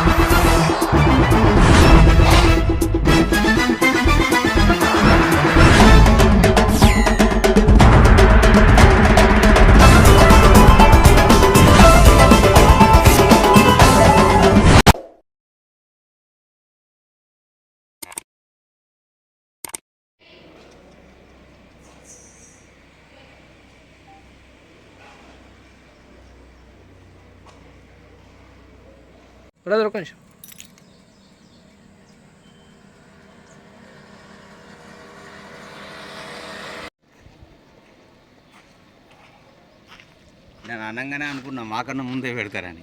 Música brother ఒక నిమిషం. నేను అనగానే అనుకున్నా మాకన్నా ముందే పెడతారని.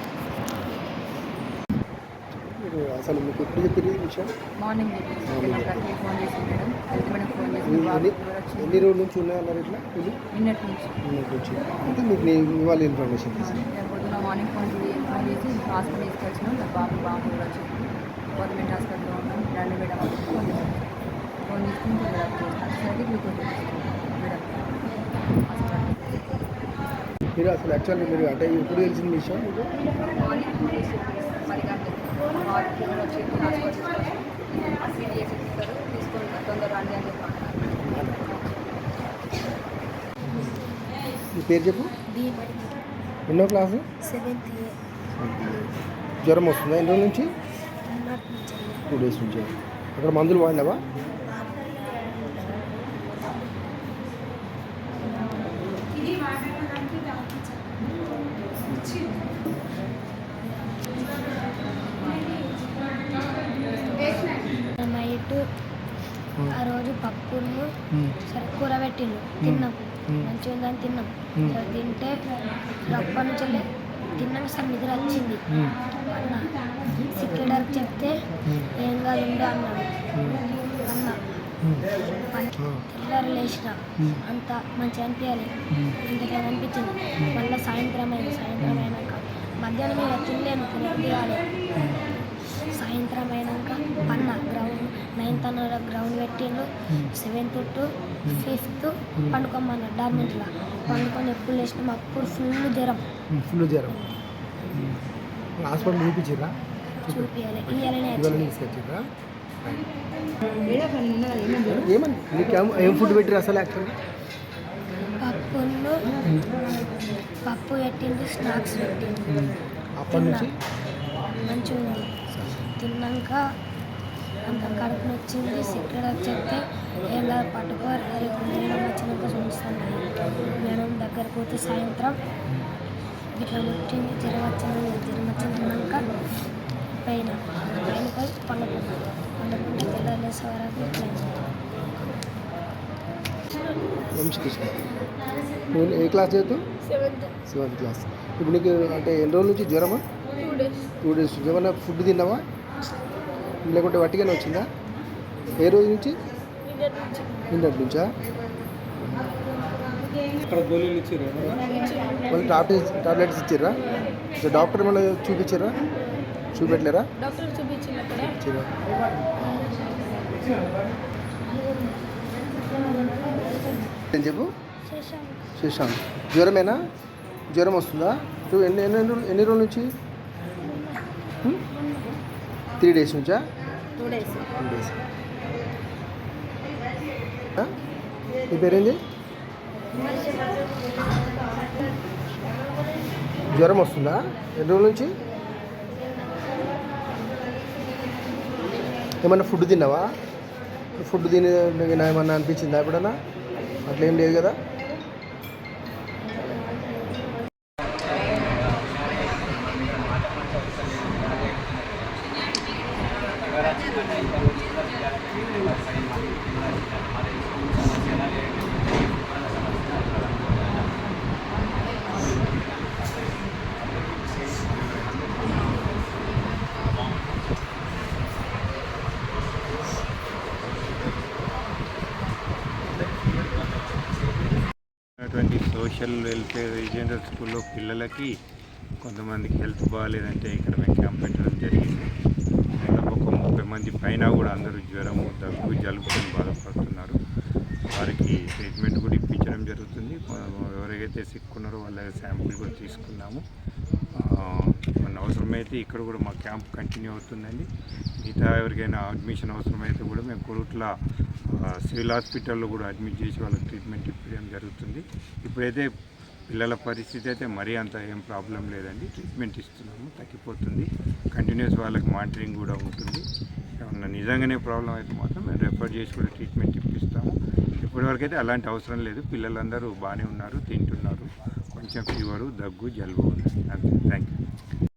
అసలు మీకు ఎప్పుడు చెప్పారు ఈ విషయం? మార్నింగ్ ఫోన్ చేసి మేడం. హెల్త్ మేడం ఫోన్ చేసి ఎన్ని- రోజుల నుంచి ఉన్నాయన్నారు ఇట్లా? ఇది? నిన్నటి నుంచి. నిన్నటి నుంచి. అయితే మీకు నేను ఇవాళ ఇన్ఫర్మేషన్ పొద్దున మార్నింగ్ ఫోన్ చేసి ఫోన్ చేసి హాస్పిటల్ తీసుకొచ్చినాం. నా బాబు బాబు కూడా వచ్చింది. గవర్నమెంట్ హాస్పిటల్లో ఉన్నాం. రండి మేడం అని ఫోన్ గ్లూకోజ్ మేడం. మీరు అసలు యాక్చువల్లీ మీరు అంటే ఎప్పుడు తెలిసింది విషయం పేరు చెప్పు? ఎన్నో క్లాసు? జ్వరం వస్తుందా? ఎన్ని రోజుల నుంచి? టూ డేస్ నుంచి. అక్కడ మందులు వాడినావా? సరే కూర పెట్టిండు తిన్నాం. మంచిగా ఉందని తిన్నాం. సరే తింటే అప్పటి నుంచి తిన్నాక సార్ నిద్ర వచ్చింది. అన్న సిక్కేడర్కి చెప్తే ఏం కాదు ఉండు అన్నాడు. అన్న తెల్లారి లేచిన. అంత మంచిగా అనిపించాలి. ఇంతకైనా అనిపించింది. మళ్ళీ సాయంత్రం అయింది. సాయంత్రం అయినాక మధ్యాహ్నం ఇక తినలేను తినాలి సాయంత్రం అయినాక పన్న గ్రౌండ్ నైన్త్ అన్న గ్రౌండ్ పెట్టిండు సెవెంత్ టు ఫిఫ్త్ పండుకోమన్నాడు డార్మెంట్లో పండుకొని ఎప్పుడు లేచినాం అప్పుడు ఫుల్ జ్వరం. ఫుల్ జ్వరం. హాస్పిటల్ చూపించిర్రా? చూపించాలి ఇవ్వాలనే ఏం- ఫుడ్ పెట్టిరు అసలు పప్పు పెట్టిండు స్నాక్స్ పెట్టిండు అప్పటి నుంచి? మంచిగా ఉంది తిన్నాక అంత కడుపు నొచ్చింది సిక్కడకు చెప్తే ఏం కాదు పట్టుకో రేపు మేడం వచ్చినాక చూస్తాను మేడం దగ్గరకు పోతే సాయంత్రం ఇట్లా ముట్టింది జ్వరం వచ్చింది జ్వరం వచ్చింది తిన్నాక పైన పైన పోయి పండుకున్నాను పండుకుంటే వరకు ఇట్లా ఏ క్లాస్ చదువుతావు? సెవెంత్. క్లాస్. ఇప్పుడు నీకు అంటే ఎన్ని రోజుల నుంచి జ్వరమా? టూ డేస్ ఏమన్నా ఫుడ్ తిన్నావా? లేకుంటే వట్టిగానే వచ్చిందా? ఏ రోజు నుంచి? నిన్నటి నుంచా? మళ్ళీ టాబ్లెట్స్ టాబ్లెట్స్ ఇచ్చారా సో డాక్టర్ మళ్ళీ చూపించారా చూపెట్టలేరా? డాక్టర్ చూపించినప్పుడే ఇచ్చారా ఏం చెప్పు? శశాంక్. జ్వరమేనా? జ్వరం వస్తుందా? నువ్వు ఎన్ని ఎన్ని రోజులు- ఎన్ని రోజుల నుంచి? త్రీ డేస్ నుంచా? Two days. Two days. నీ పేరేంది? జ్వరం వస్తుందా? ఎన్ని రోజుల నుంచి? ఏమన్నా ఫుడ్ తిన్నావా? ఫుడ్ తిని ఏమన్నా అనిపించిందా ఎప్పుడన్నా? అట్లా లేదు కదా? అటువంటి సోషల్ వెల్ఫేర్ రెసిడెంటల్ స్కూల్లో పిల్లలకి కొంతమందికి హెల్త్ బాగాలేదంటే ఇక్కడ మేము క్యాంప్ పెట్టడం జరిగింది. కొంతమంది మంది పైన కూడా అందరూ జ్వరము దగ్గు జలుబుని బాధపడుతున్నారు. వారికి ట్రీట్మెంట్ కూడా ఇప్పించడం జరుగుతుంది. ఎవరైతే సిక్కున్నారో వాళ్ళ శాంపుల్ కూడా తీసుకున్నాము మన అవసరమైతే ఇక్కడ కూడా మా క్యాంప్ కంటిన్యూ అవుతుందండి. మిగతా ఎవరికైనా అడ్మిషన్ అవసరమైతే కూడా మేము కొరుట్ల సివిల్ హాస్పిటల్లో కూడా అడ్మిట్ చేసి వాళ్ళకి ట్రీట్మెంట్ ఇప్పించడం జరుగుతుంది. ఇప్పుడైతే పిల్లల పరిస్థితి అయితే మరీ అంత ఏం ప్రాబ్లం లేదండి. ట్రీట్మెంట్ ఇస్తున్నాము తగ్గిపోతుంది. కంటిన్యూస్ వాళ్ళకి మానిటరింగ్ కూడా ఉంటుంది. ఏమన్నా నిజంగానే ప్రాబ్లం అయితే మాత్రం మేము రెఫర్ చేసి కూడా ట్రీట్మెంట్ ఇప్పిస్తాము. ఇప్పటివరకు అయితే అలాంటి అవసరం లేదు. పిల్లలందరూ బాగానే ఉన్నారు తింటున్నారు. కొంచెం ఫీవరు దగ్గు జలుబు ఉంది అంతే. Thank you